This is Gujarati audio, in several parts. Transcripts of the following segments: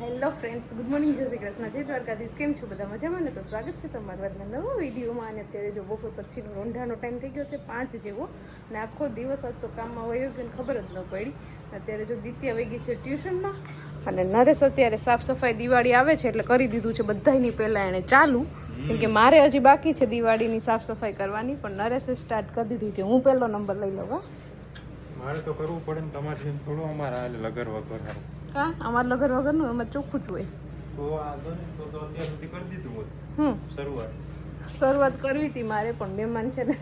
હેલો ફ્રેન્ડ્સ, ગુડ મોર્નિંગ, જય શ્રી કૃષ્ણ, જય દ્વારકાધીશ, કેમ છો બધા મજામાં? ને તો સ્વાગત છે તમારા આજના નવો વિડીયોમાં. અને અત્યારે જો બપોર પછીનો રોંઢાનો ટાઈમ થઈ ગયો છે પાંચ જેવો. અને આખો દિવસ આજ તો કામમાં વયો ગયો ને ખબર જ ન પડી. અત્યારે જો દ્વિતીય વૈગી છે ટ્યુશનમાં. અને નરેશ અત્યારે સાફ સફાઈ દિવાળી આવે છે એટલે કરી દીધું છે બધાની પહેલાં એણે ચાલુ. કેમ કે મારે હજી બાકી છે દિવાળીની સાફ સફાઈ કરવાની, પણ નરેશે સ્ટાર્ટ કરી દીધું કે હું પહેલો નંબર લઈ લઉં મારે તો કરવું પડે ને તમારે થોડું અમારા લગર વગર. કા? અમાર લગન વગર વગરનું એમાં ચોખ્ખું જ હોય. તો આ તો ને, તો તો અત્યાર સુધી કરી દીધું હોત હમ. શરૂઆત. શરૂઆત કરવી હતી મારે પણ મહેમાન છે ને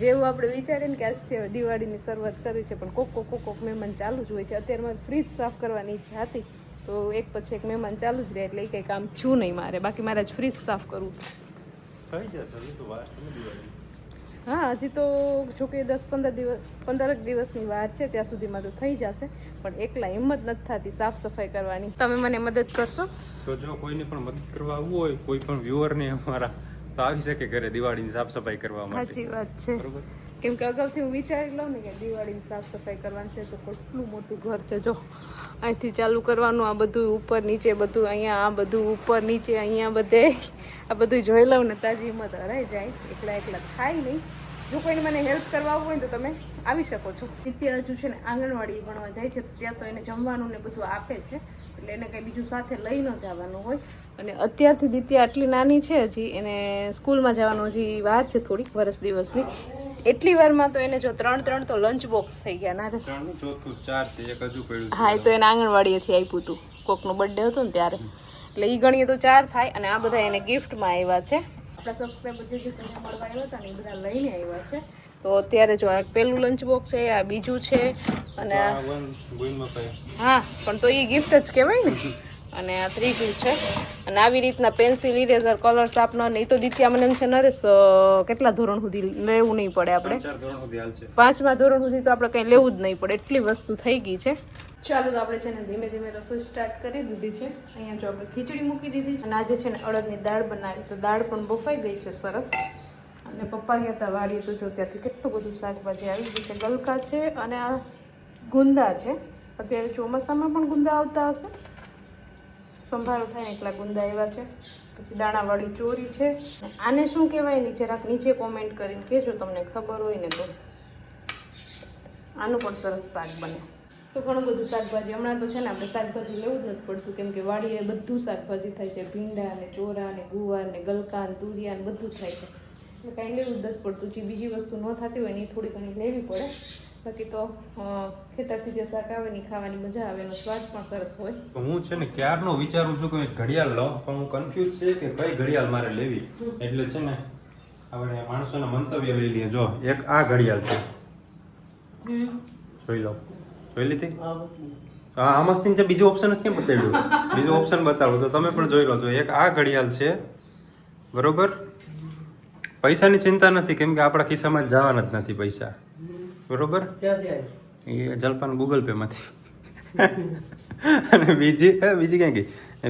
જેવું આપણે વિચારીએ ને કે આજથી દિવાળીની શરૂઆત કરવી છે પણ કોક કોક કોક મહેમાન ચાલુ જ હોય છે. અત્યારમાં ફ્રીજ સાફ કરવાની ઈચ્છા હતી તો એક પછી એક મહેમાન ચાલુ જ રહે એટલે એ કંઈ કામ છું નહીં મારે. બાકી મારે જ ફ્રીજ સાફ કરવું. થઈ જશે હા હજી તો જોકે દસ પંદર દિવસ પંદરક દિવસની વાર છે ત્યાં સુધીમાં તો થઈ જશે પણ એકલા હિંમત નથી થતી સાફ સફાઈ કરવાની. તમે મને મદદ કરશો? તો જો કોઈને પણ મદદ કરવા આવવું હોય કોઈ પણ વ્યુઅરને અમારા તો આવી શકે ઘરે દિવાળીની સાફ સફાઈ કરવા માટે. સાચી વાત છે. બરોબર? કેમ કે અગાઉથી હું વિચારી લઉં ને કે દિવાળીની સાફ સફાઈ કરવાની છે તો કેટલું મોટું ઘર છે. જો, અહીંથી ચાલુ કરવાનું, આ બધું ઉપર નીચે બધું, અહીંયા આ બધું ઉપર નીચે, અહીંયા બધે. આ બધું જોઈ લઉં ને તાજી હિંમત હરાઈ જાય. એકલા એકલા થાય નહીં. જો કોઈને મને હેલ્પ કરવા આવવું હોય તો તમે આવી શકો છો. નિત્ય હજુ છે ને આંગણવાડી ભણવા જાય છે ત્યાં તો એને જમવાનું ને બધું આપે છે એટલે એને કંઈ બીજું સાથે લઈ ન જવાનું હોય. અને અત્યારથી દિત્યા આટલી નાની છે હજી એને સ્કૂલમાં જવાનું હજી વાર છે થોડીક વર્ષ દિવસની. એટલી વારમાં તો એને જો ત્રણ ત્રણ તો લંચ બોક્સ થઈ ગયા ના ચોથું ચાર છે એક હજુ પડ્યું હા એ તો એને આંગણવાડીએથી આપ્યું હતું. કોકનો બર્થડે હતો ને ત્યારે. એટલે એ ગણીએ તો ચાર થાય અને આ બધા એને ગિફ્ટમાં આવ્યા છે. આપણા સબસ્ક્રાઈબર જે જે તમને મળવા આવ્યા હતા ને એ બધા લઈને આવ્યા છે. તો અત્યારે જો આ પેલું લંચ બોક્સ છે આ બીજું છે અને હા પણ તો એ ગિફ્ટ જ કહેવાય ને. અને આ ત્રીજું છે. અને આવી રીતના પેન્સિલ ઇરેઝર કલર શાર્પનર ને એ તો દિત્યા મને એમ છે નરેશ કેટલા ધોરણ સુધી લેવું નહીં પડે આપણે? પાંચમા ધોરણ સુધી તો આપણે કંઈ લેવું જ નહીં પડે. એટલી વસ્તુ થઈ ગઈ છે. ચાલો તો આપણે છે ને ધીમે ધીમે રસોઈ સ્ટાર્ટ કરી દીધી છે. અહીંયા જો આપણે ખીચડી મૂકી દીધી છે. અને આજે છે ને અડદની દાળ બનાવી. તો દાળ પણ બફાઈ ગઈ છે સરસ. અને પપ્પા ગયા હતા વાડીએ તો જો ત્યાંથી કેટલું બધું શાકભાજી આવી ગયું છે. ગલકા છે અને આ ગુંદા છે. અત્યારે ચોમાસામાં પણ ગુંદા આવતા હશે. સંભારો થાય ને એટલા ગુંદા એવા છે. પછી દાણાવાળી ચોરી છે. આને શું કહેવાય? ને જરાક નીચે કોમેન્ટ કરીને કહેજો તમને ખબર હોય ને તો. આનું પણ સરસ શાક બને. તો ઘણું બધું શાકભાજી. હમણાં તો છે ને આપણે શાકભાજી લેવું જ નથી પડતું, કેમ કે વાડીએ બધું શાકભાજી થાય છે. ભીંડા ને ચોરા ને ગુવાર ને ગલકા ને તુરિયા ને બધું થાય છે. એટલે કાંઈ લેવું જ નથી પડતું. જે બીજી વસ્તુ ન થતી હોય ને એ થોડી ઘણી લેવી પડે. બાકી તો ખેતરથી જે શાક આવે ને ખાવાની મજા આવે એનો સ્વાદ પણ સરસ હોય. તો હું છે ને ક્યારનો વિચારું છું કે ઘડિયાળ લઉં પણ હું કન્ફ્યુઝ છે કે કઈ ઘડિયાળ મારે લેવી. એટલે છે ને આપણે માણસોના મંતવ્ય લઈ લઈએ. જો એક આ ઘડિયાળ છે. જોઈ લો. જોઈ લીધી? હા આમાંથી છે બીજું ઓપ્શન જ કેમ બતાવ્યું? બીજું ઓપ્શન બતાવો તો તમે પણ જોઈ લો. તો એક આ ઘડિયાળ છે બરોબર? પૈસાની ચિંતા નથી કેમ કે આપણા ખિસ્સામાં જવાના જ નથી પૈસા. બરોબર? એ જલપાન ગૂગલ પે માંથી. અને બીજી એ બીજી ક્યાં ગઈ?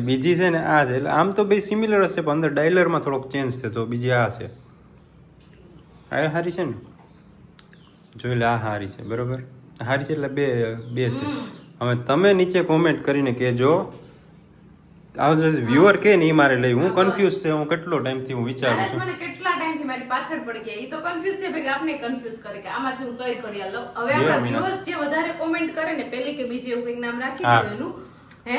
બીજી છે ને આ છે. એટલે આમ તો બે સિમિલર હશે છે પણ અંદર ડાયલરમાં થોડોક ચેન્જ છે તો બીજી આ છે. આ એ હારી છે ને? જોઈ લે આ હારી છે બરોબર? હારી છે એટલે બે બે છે. હવે તમે નીચે કોમેન્ટ કરીને કહેજો. આ જે વ્યુઅર કે ને એ મારે લઈ. હું કન્ફ્યુઝ છે હું કેટલો ટાઈમથી હું વિચારું છું મને કેટલા ટાઈમથી મારી પાછળ પડી ગયા. એ તો કન્ફ્યુઝ છે ભાઈ આપને કન્ફ્યુઝ કરે કે આમાંથી હું કઈ ઘડિયાળ લઉં. હવે આપણા વ્યુઅર્સ જે વધારે કોમેન્ટ કરે ને પેલી કે બીજી એવું કંઈક નામ રાખી દો એનું હે?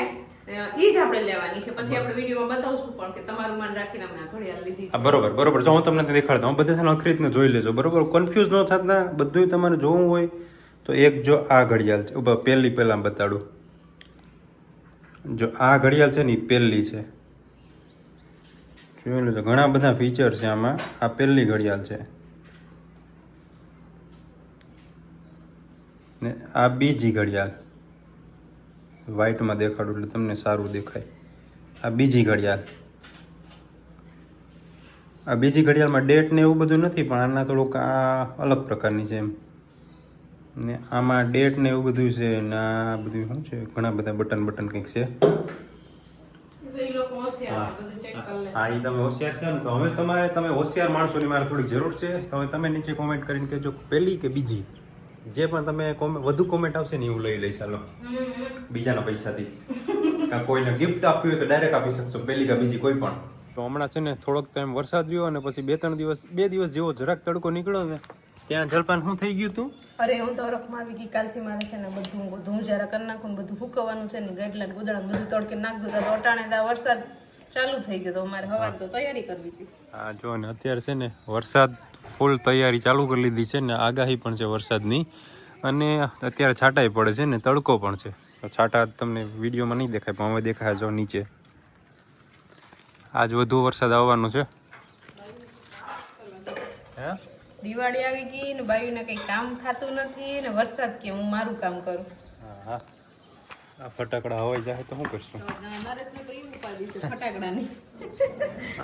ઈ જ આપણે લેવાની છે. પછી આપણે વિડીયોમાં બતાવશું પણ કે તમારું મન રાખીને અમે આ ઘડિયાળ લીધી છે. બરોબર બરોબર. જો હું તમને દેખાડતો હું બધે છે ને જોઈ લેજો બરોબર? કન્ફ્યુઝ ન થતા બધું તમારે જોવું હોય તો એક જો આ ઘડિયાળ છે. પહેલી પહેલાં બતાડું. જો આ ઘડિયાળ છે ને એ પહેલી છે. જોઈ લેજો ઘણા બધા ફીચર છે આમાં. આ પહેલી ઘડિયાળ છે. ને આ બીજી ઘડિયાળ. વ્હાઈટમાં દેખાડું એટલે તમને સારું દેખાય. આ બીજી ઘડિયાળ. આ બીજી ઘડિયાળમાં ડેટ ને એવું બધું નથી, પણ આના થોડુંક આ અલગ પ્રકારની છે એમ. ને આમાં ડેટ ને એવું બધું છે ને આ બધું શું છે? ઘણા બધા બટન બટન કંઈક છે તો ઈ લોકો હોશિયાર છે, બધું check કરી લે. હા. એ તમે હોશિયાર છે ને તો હવે તમારે તમે હોશિયાર માણસોની મારે થોડીક જરૂર છે. તો હવે તમે નીચે કોમેન્ટ કરીને કહેજો પહેલી કે બીજી? જે પણ તમે વધુ કોમેન્ટ આવશે ને એવું હું લઈ લઈશ ચાલો. બીજાના પૈસાથી. કાં કોઈને ગિફ્ટ આપવી હોય તો ડાયરેક્ટ આપી શકશો પહેલી કે બીજી કોઈ પણ. તો હમણાં છે ને થોડોક ટાઈમ વરસાદ રહ્યો અને પછી બે ત્રણ દિવસ બે દિવસ જેવો જરાક તડકો નીકળ્યો ને ત્યાં જલપાન શું થઈ ગયું તું? અરે હું તો હરખમાં આવી ગઈ. કાલથી મારે છે ને બધું ધૂળ જરા કરી નાખું બધું ફૂકવાનું છે ને ગેટલા ગોદડા બધું તડકે નાખ. તો અટાણે વરસાદ ચાલુ થઈ ગયો તો મારે હવા તો તૈયારી કરવી હતી. હા જો ને અત્યારે છે ને વરસાદ ફૂલ તૈયારી ચાલુ કરી લીધી છે ને આગાહી પણ છે વરસાદની. અને અત્યારે છાંટાઈ પડે છે ને તડકો પણ છે. તો છાંટા તમને વિડીયોમાં નહીં દેખાય પણ હવે દેખાય જો નીચે. આજ વધુ વરસાદ આવવાનો છે. હે? દિવાળી આવી ગઈ ને બાયુને કંઈ કામ થતું નથી ને વરસાદ કે હું મારું કામ કરું? હા હા. આ ફટાકડા હોય જાય તો શું કરશું? નરેશને તો એવું ઉપાધિ છે ફટાકડાની.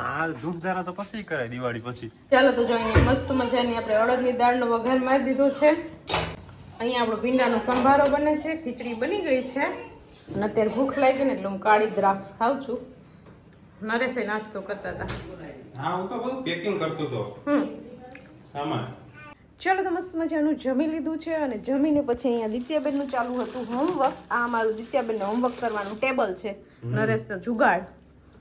આ ધૂમધારા તો પછી કરાય દિવાળી પછી. ચાલો તો જો અહીંયા મસ્ત મજાની આપણે અડદની દાળનો વઘાર મારી દીધો છે. અહીંયા આપણો ભીંડાનો સંભારો બને છે ખીચડી બની ગઈ છે. અને અત્યારે ભૂખ લાગી ને એટલે હું કાળી દ્રાક્ષ ખાઉં છું. નરેશે નાસ્તો કરતા હતા. હા હું તો બધું પેકિંગ કરતો હતો. હમ. સામાન. ચાલો તો મસ્ત મજાનું જમી લીધું છે અને જમીને પછી અહીંયા દિત્યાબેનનું ચાલુ હતું હોમવર્ક આ મારું દિત્યાબેનને હોમવર્ક કરવાનું ટેબલ છે. નરેશનો જુગાડ.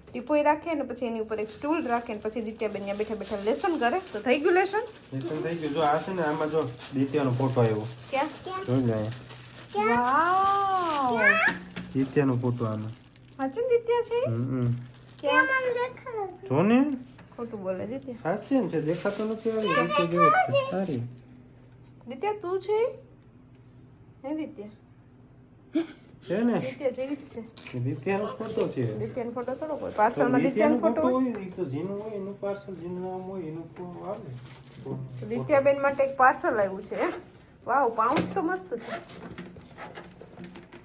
ટીપોય રાખે ને પછી એની ઉપર એક સ્ટૂલ રાખે ને પછી દિત્યાબેન ત્યાં બેઠા બેઠા લેસન કરે. તો થઈ ગયું લેસન લેસન થઈ ગયું. જો આ છે ને આમાં જો દિત્યાનો ફોટો આવ્યો. ક્યાં? જોઈ લે વાવ દિત્યાનો ફોટો આમાં સાચું દિત્યા છે? હમ ક્યાં? જો ને. ખોટું બોલે દિત્યા સાચી ને છે દેખાતો નથી આવી દિત્યા જેવો છે સારી. દિત્યા તું છે? હે દિત્યા છે ને? દિત્યા જેવી જ છે. દિત્યાનો ફોટો છે. દિત્યાનો ફોટો થોડો કોઈ પાર્સલમાં દિત્યાનો ફોટો હોય? એ તો જીનું હોય એનું પાર્સલ જીનું નામ હોય એનું ફોટો આવે. તો દિત્યાબેન માટે એક પાર્સલ આવ્યું છે વાવ પાઉચ તો મસ્ત છે.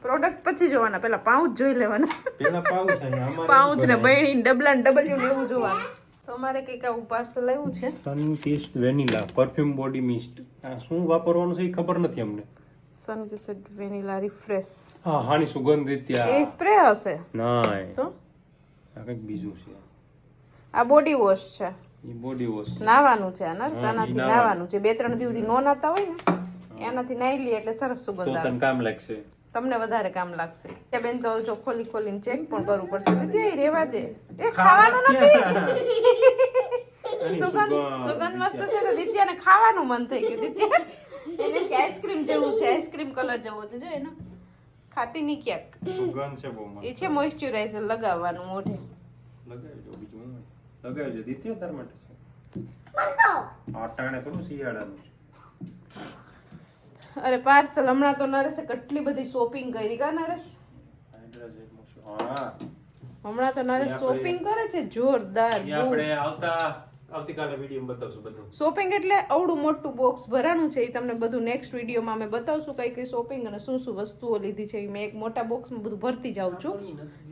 પ્રોડક્ટ પછી જોવાના પેલા પાઉચ જોઈ લેવાના. પેલા પાઉચ પાઉચ ને બહેણી ડબલા ને ડબલ્યુ ને એવું જોવાનું. તો અમારે કંઈક આવું પાર્સલ આવ્યું છે? Sunkist vanilla perfume body mist આ શું વાપરવાનું છે એ ખબર નથી અમને. સનકિસ્ડ વેનીલા રિફ્રેશ હા હાની સુગંધ એ સ્પ્રે હશે? ના તો? આ કંઈક બીજું છે. આ બોડી વોશ છે. એ બોડી વોશ નાવાનું છે આના આનાથી નાવાનું. છે. બે ત્રણ દિવસથી નો નાતા હોય ને? એનાથી નાઈ લઈએ એટલે સરસ સુગંધ આવે. તને કામ લાગશે. તમને વધારે કામ લાગશે. કે બેન તો જો ખોલી ખોલીને ચેક પણ કરવું પડશે. એ રેવા દે. એ ખાવાનું નથી. સુગંધ સુગંધ મસ્ત છે તો દિત્યાને ખાવાનું મન થઈ ગયું. દિત્યા એને કે આઈસ્ક્રીમ જેવું છે આઈસ્ક્રીમ કલર જેવો છે. જો એનો. ખાતી નહીં ક્યાંક. સુગંધ છે બહુ મસ્ત. એ છે મોઇશ્ચરાઇઝર લગાવવાનું મોઢે. લગાવી દો બીજું લગાવી દો દિત્યા તાર માટે છે. આટાણે થોડું શિયાળાનું છે. અરે પાર્સલ હમણાં તો નરેશે કેટલી બધી શોપિંગ કરી કા નરેશ? હમણાં તો નરેશ શોપિંગ કરે છે જોરદાર આપણે આવતા. આવતીકાલે વિડીયોમાં બતાવશું બધું. શોપિંગ એટલે અવડું મોટું બોક્સ ભરાણું છે એ તમને બધું નેક્સ્ટ વિડીયોમાં અમે બતાવશું કઈ કઈ શોપિંગ અને શું શું વસ્તુઓ લીધી છે એ મેં એક મોટા બોક્સમાં બધું ભરતી જાઉં છું.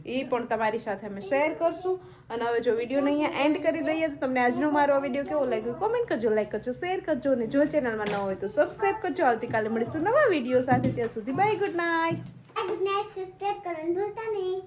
એ પણ તમારી સાથે અમે શેર કરશું. અને હવે જો વિડીયોને અહીંયા એન્ડ કરી દઈએ તો તમને આજનો મારો આ વીડિયો કેવો લાગ્યો કોમેન્ટ કરજો લાઈક કરજો શેર કરજો અને જો ચેનલમાં ન હોય તો સબસ્ક્રાઈબ કરજો. આવતીકાલે મળીશું નવા વીડિયો સાથે. ત્યાં સુધી bye good night good night subscribe કરવાનું ભૂલતા નહીં.